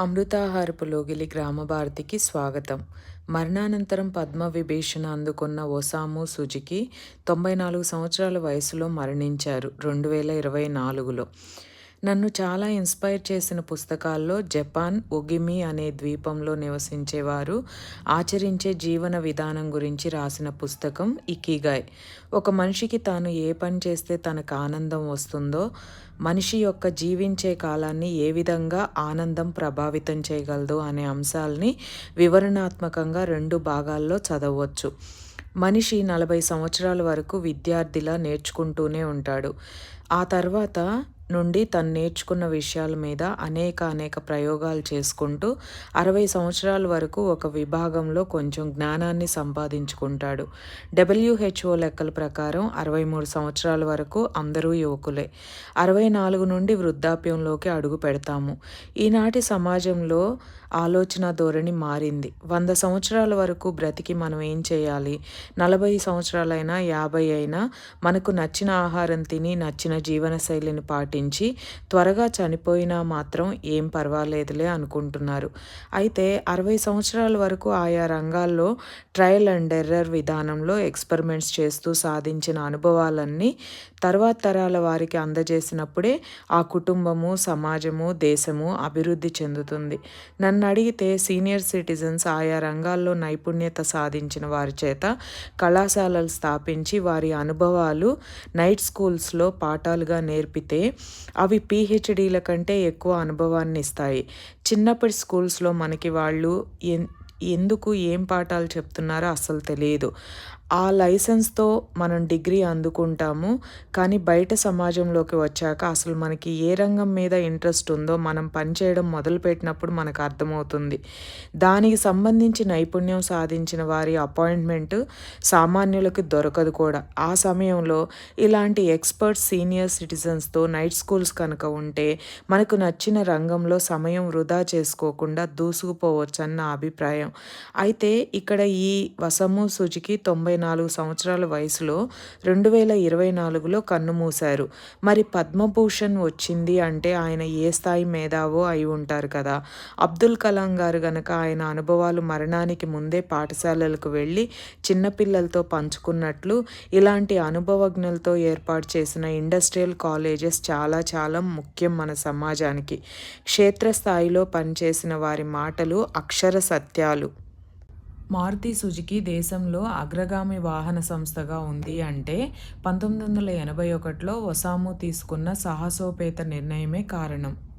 అమృతాహారపులోగిలి గ్రామభారతికి స్వాగతం. మరణానంతరం పద్మ విభీషణ అందుకున్న ఒసాము సుజుకి తొంభై నాలుగు సంవత్సరాల వయసులో మరణించారు రెండు వేల ఇరవై నాలుగులో. నన్ను చాలా ఇన్స్పైర్ చేసిన పుస్తకాల్లో జపాన్ ఒగిమి అనే ద్వీపంలో నివసించేవారు ఆచరించే జీవన విధానం గురించి రాసిన పుస్తకం ఇకిగాయ్. ఒక మనిషికి తాను ఏ పని చేస్తే తనకు ఆనందం వస్తుందో మనిషి యొక్క జీవించే కాలాన్ని ఏ విధంగా ఆనందం ప్రభావితం చేయగలదు అనే అంశాల్ని వివరణాత్మకంగా రెండు భాగాల్లో చదవచ్చు. మనిషి నలభై సంవత్సరాల వరకు విద్యార్థిలా నేర్చుకుంటూనే ఉంటాడు. ఆ తర్వాత నుండి తను నేర్చుకున్న విషయాల మీద అనేక అనేక ప్రయోగాలు చేసుకుంటూ అరవై సంవత్సరాల వరకు ఒక విభాగంలో కొంచెం జ్ఞానాన్ని సంపాదించుకుంటాడు. డబ్ల్యూహెచ్ఓ లెక్కల ప్రకారం అరవై మూడు సంవత్సరాల వరకు అందరూ యువకులే. అరవై నాలుగు నుండి వృద్ధాప్యంలోకి అడుగు పెడతాము. ఈనాటి సమాజంలో ఆలోచన ధోరణి మారింది. వంద సంవత్సరాల వరకు బ్రతికి మనం ఏం చేయాలి? నలభై సంవత్సరాలైనా యాభై అయినా మనకు నచ్చిన ఆహారం తిని నచ్చిన జీవనశైలిని పాటించి త్వరగా చనిపోయినా మాత్రం ఏం పర్వాలేదులే అనుకుంటున్నారు. అయితే అరవై సంవత్సరాల వరకు ఆయా రంగాల్లో ట్రయల్ అండ్ ఎర్రర్ విధానంలో ఎక్స్పెరిమెంట్స్ చేస్తూ సాధించిన అనుభవాలన్నీ తర్వాత తరాల వారికి అందజేసినప్పుడే ఆ కుటుంబము సమాజము దేశము అభివృద్ధి చెందుతుంది. నన్ను నన్ను అడిగితే సీనియర్ సిటిజన్స్ ఆయా రంగాల్లో నైపుణ్యత సాధించిన వారి చేత కళాశాలలు స్థాపించి వారి అనుభవాలు నైట్ స్కూల్స్లో పాఠాలుగా నేర్పితే అవి పిహెచ్డీల కంటే ఎక్కువ అనుభవాన్ని ఇస్తాయి చిన్నప్పటి స్కూల్స్లో మనకి వాళ్ళు ఎందుకు ఏం పాఠాలు చెప్తున్నారో అస్సలు తెలియదు. ఆ లైసెన్స్తో మనం డిగ్రీ అందుకుంటాము కానీ బయట సమాజంలోకి వచ్చాక అసలు మనకి ఏ రంగం మీద ఇంట్రెస్ట్ ఉందో మనం పనిచేయడం మొదలుపెట్టినప్పుడు మనకు అర్థమవుతుంది. దానికి సంబంధించి నైపుణ్యం సాధించిన వారి అపాయింట్మెంట్ సామాన్యులకు దొరకదు కూడా. ఆ సమయంలో ఇలాంటి ఎక్స్పర్ట్ సీనియర్ సిటిజన్స్తో నైట్ స్కూల్స్ కనుక ఉంటే మనకు నచ్చిన రంగంలో సమయం వృధా చేసుకోకుండా దూసుకుపోవచ్చు అన్న అభిప్రాయం అయితే ఇక్కడ ఈ వసము సుజుకి తొంభై నాలుగు సంవత్సరాల వయసులో రెండు వేల ఇరవై నాలుగులో కన్నుమూశారు మరి పద్మభూషణ్ వచ్చింది అంటే ఆయన ఏ స్థాయి మేధావో అయి ఉంటారు కదా. అబ్దుల్ కలాం గారు గనక ఆయన అనుభవాలు మరణానికి ముందే పాఠశాలలకు వెళ్ళి చిన్నపిల్లలతో పంచుకున్నట్లు ఇలాంటి అనుభవజ్ఞులతో ఏర్పాటు చేసిన ఇండస్ట్రియల్ కాలేజెస్ చాలా చాలా ముఖ్యం మన సమాజానికి. క్షేత్రస్థాయిలో పనిచేసిన వారి మాటలు అక్షర సత్యాలు. మారుతి సుజుకి దేశంలో అగ్రగామి వాహన సంస్థగా ఉంది అంటే పంతొమ్మిది వందల ఎనభై ఒకటిలో ఒసాము తీసుకున్న సాహసోపేత నిర్ణయమే కారణం.